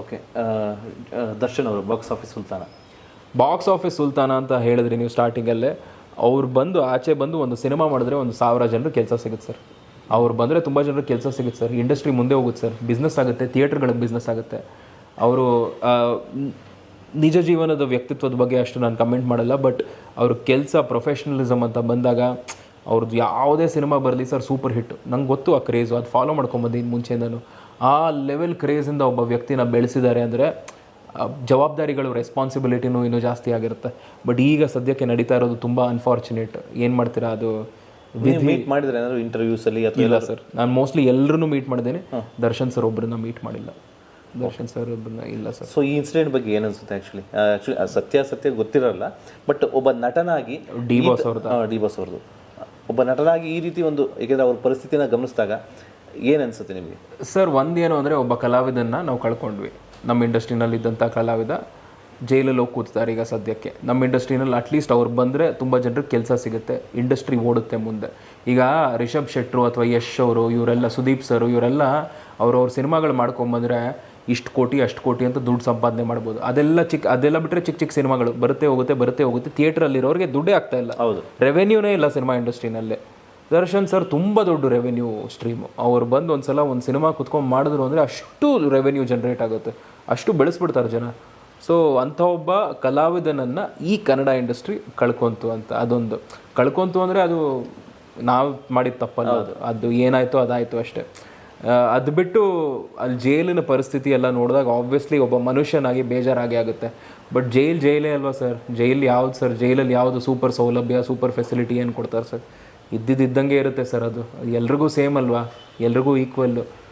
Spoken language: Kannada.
ಓಕೆ ದರ್ಶನ್ ಅವರು ಬಾಕ್ಸ್ ಆಫೀಸ್ ಸುಲ್ತಾನ. ಬಾಕ್ಸ್ ಆಫೀಸ್ ಸುಲ್ತಾನ ಅಂತ ಹೇಳಿದ್ರಿ ನೀವು ಸ್ಟಾರ್ಟಿಂಗಲ್ಲೇ ಅವ್ರು ಬಂದು, ಆಚೆ ಬಂದು ಒಂದು ಸಿನಿಮಾ ಮಾಡಿದ್ರೆ ಒಂದು ಸಾವಿರ ಜನರು ಕೆಲಸ ಸಿಗುತ್ತೆ ಸರ್ ಅವ್ರು ಬಂದರೆ ತುಂಬ ಜನರು ಕೆಲಸ ಸಿಗುತ್ತೆ ಸರ್ ಇಂಡಸ್ಟ್ರಿ ಮುಂದೆ ಹೋಗುತ್ತೆ ಸರ್ ಬಿಸ್ನೆಸ್ ಆಗುತ್ತೆ ಥಿಯೇಟ್ರ್ಗಳಿಗೆ ಬಿಸ್ನೆಸ್ ಆಗುತ್ತೆ. ಅವರು ನಿಜ ಜೀವನದ ವ್ಯಕ್ತಿತ್ವದ ಬಗ್ಗೆ ಅಷ್ಟು ನಾನು ಕಮೆಂಟ್ ಮಾಡಲ್ಲ ಬಟ್ ಅವ್ರ ಕೆಲಸ ಪ್ರೊಫೆಷ್ನಲಿಸಮ್ ಅಂತ ಬಂದಾಗ ಅವ್ರದ್ದು ಯಾವುದೇ ಸಿನಿಮಾ ಬರಲಿ ಸರ್ ಸೂಪರ್ ಹಿಟ್ ನಂಗೆ ಗೊತ್ತು ಆ ಕ್ರೇಜು ಅದು ಫಾಲೋ ಮಾಡ್ಕೊಂಬಂದಿದ್ದು ಮುಂಚೆಯಿಂದನೂ. ಆ ಲೆವೆಲ್ ಕ್ರೇಜಿಂದ ಒಬ್ಬ ವ್ಯಕ್ತಿನ ಬೆಳೆಸಿದ್ದಾರೆ ಅಂದರೆ ಜವಾಬ್ದಾರಿಗಳು ರೆಸ್ಪಾನ್ಸಿಬಿಲಿಟಿನೂ ಇನ್ನೂ ಜಾಸ್ತಿ ಆಗಿರುತ್ತೆ. ಬಟ್ ಈಗ ಸದ್ಯಕ್ಕೆ ನಡೀತಾ ಇರೋದು ತುಂಬ ಅನ್ಫಾರ್ಚುನೇಟ್ ಏನು ಮಾಡ್ತೀರಾ ಅದು? ಮೀಟ್ ಮಾಡಿದ್ರೆ ಏನಾದ್ರು ಇಂಟರ್ವ್ಯೂಸ್ ಅಲ್ಲಿ ಅಥವಾ ಇಲ್ಲ ಸರ್ ನಾನು ಮೋಸ್ಟ್ಲಿ ಎಲ್ಲರೂ ಮೀಟ್ ಮಾಡಿದ್ದೇನೆ. ದರ್ಶನ್ ಸರ್ ಒಬ್ಬರನ್ನ ಮೀಟ್ ಮಾಡಿಲ್ಲ. ದರ್ಶನ್ ಸರ್ ಒಬ್ಬರನ್ನ ಇಲ್ಲ ಸರ್ ಸೊ ಈ ಇನ್ಸಿಡೆಂಟ್ ಬಗ್ಗೆ ಏನನ್ಸುತ್ತೆ ಆ್ಯಕ್ಚುಲಿ ಆ್ಯಕ್ಚುಲಿ ಸತ್ಯ ಸತ್ಯ ಗೊತ್ತಿರಲ್ಲ ಬಟ್ ಒಬ್ಬ ನಟನಾಗಿ ಡಿ ಬಾಸ್ ಅವ್ರದ್ದು. ಡಿ ಬಾಸ್ ಅವ್ರದ್ದು. ಒಬ್ಬ ನಟನಾಗಿ ಈ ರೀತಿ ಒಂದು ಏಕೆಂದರೆ ಅವ್ರ ಪರಿಸ್ಥಿತಿನ ಗಮನಿಸಿದಾಗ ಏನು ಅನಿಸುತ್ತೆ ನಿಮಗೆ? ಸರ್ ಒಂದೇನು ಅಂದರೆ ಒಬ್ಬ ಕಲಾವಿದನ್ನ ನಾವು ಕಳ್ಕೊಂಡ್ವಿ. ನಮ್ಮ ಇಂಡಸ್ಟ್ರಿನಲ್ಲಿ ಇದ್ದಂಥ ಕಲಾವಿದ ಜೈಲಲ್ಲಿ ಹೋಗಿ ಕೂತ್ತಾರೆ ಈಗ ಸದ್ಯಕ್ಕೆ. ನಮ್ಮ ಇಂಡಸ್ಟ್ರಿನಲ್ಲಿ ಅಟ್ಲೀಸ್ಟ್ ಅವ್ರು ಬಂದರೆ ತುಂಬ ಜನರಿಗೆ ಕೆಲಸ ಸಿಗುತ್ತೆ. ಇಂಡಸ್ಟ್ರಿ ಓಡುತ್ತೆ ಮುಂದೆ. ಈಗ ರಿಷಬ್ ಶೆಟ್ರು ಅಥವಾ ಯಶ್ ಅವರು ಇವರೆಲ್ಲ ಸುದೀಪ್ ಸರ್ ಇವರೆಲ್ಲ ಅವ್ರವ್ರ ಸಿನಿಮಾಗಳು ಮಾಡ್ಕೊಂಬಂದರೆ ಇಷ್ಟು ಕೋಟಿ ಅಷ್ಟು ಕೋಟಿ ಅಂತ ದುಡ್ಡು ಸಂಪಾದನೆ ಮಾಡ್ಬೋದು. ಅದೆಲ್ಲ ಚಿಕ್ಕ ಅದೆಲ್ಲ ಬಿಟ್ಟರೆ ಚಿಕ್ಕ ಚಿಕ್ಕ ಸಿನಿಮಾಗಳು ಬರುತ್ತೆ ಹೋಗುತ್ತೆ ಬರುತ್ತೆ ಹೋಗುತ್ತೆ. ಥಿಯೇಟ್ರಲ್ಲಿರೋರಿಗೆ ದುಡ್ಡೇ ಆಗ್ತಾ ಇಲ್ಲ. ಹೌದು. ರೆವೆನ್ಯೂನೇ ಇಲ್ಲ ಸಿನಿಮಾ ಇಂಡಸ್ಟ್ರಿನಲ್ಲೇ. ದರ್ಶನ್ ಸರ್ ತುಂಬ ದೊಡ್ಡ ರೆವೆನ್ಯೂ ಸ್ಟ್ರೀಮು ಅವ್ರು ಬಂದು ಒಂದು ಸಲ ಒಂದು ಸಿನಿಮಾ ಕುತ್ಕೊಂಡು ಮಾಡಿದ್ರು ಅಂದರೆ ಅಷ್ಟು ರೆವೆನ್ಯೂ ಜನ್ರೇಟ್ ಆಗುತ್ತೆ. ಅಷ್ಟು ಬೆಳೆಸ್ಬಿಡ್ತಾರೆ ಜನ. ಸೊ ಅಂಥ ಒಬ್ಬ ಕಲಾವಿದನನ್ನು ಈ ಕನ್ನಡ ಇಂಡಸ್ಟ್ರಿ ಕಳ್ಕೊಂತು ಅಂತ ಅದೊಂದು. ಕಳ್ಕೊಂತು ಅಂದರೆ ಅದು ನಾವು ಮಾಡಿದ ತಪ್ಪಲ್ಲ ಅದು. ಅದು ಏನಾಯಿತು ಅದಾಯಿತು ಅಷ್ಟೇ. ಅದು ಬಿಟ್ಟು ಅಲ್ಲಿ ಜೈಲಿನ ಪರಿಸ್ಥಿತಿ ಎಲ್ಲ ನೋಡಿದಾಗ ಆಬ್ವಿಯಸ್ಲಿ ಒಬ್ಬ ಮನುಷ್ಯನಾಗಿ ಬೇಜಾರಾಗಿ ಆಗುತ್ತೆ. ಬಟ್ ಜೈಲ್ ಜೈಲೇ ಅಲ್ವಾ ಸರ್? ಜೈಲ್ ಯಾವ್ದು ಸರ್? ಜೈಲಲ್ಲಿ ಯಾವುದು ಸೂಪರ್ ಸೌಲಭ್ಯ ಸೂಪರ್ ಫೆಸಿಲಿಟಿ ಏನು ಕೊಡ್ತಾರೆ ಸರ್? ಇದ್ದಿದ್ದಂಗೆ ಇರುತ್ತೆ ಸರ್ ಅದು. ಎಲ್ರಿಗೂ ಸೇಮ್ ಅಲ್ವಾ? ಎಲ್ರಿಗೂ ಈಕ್ವಲ್ಲು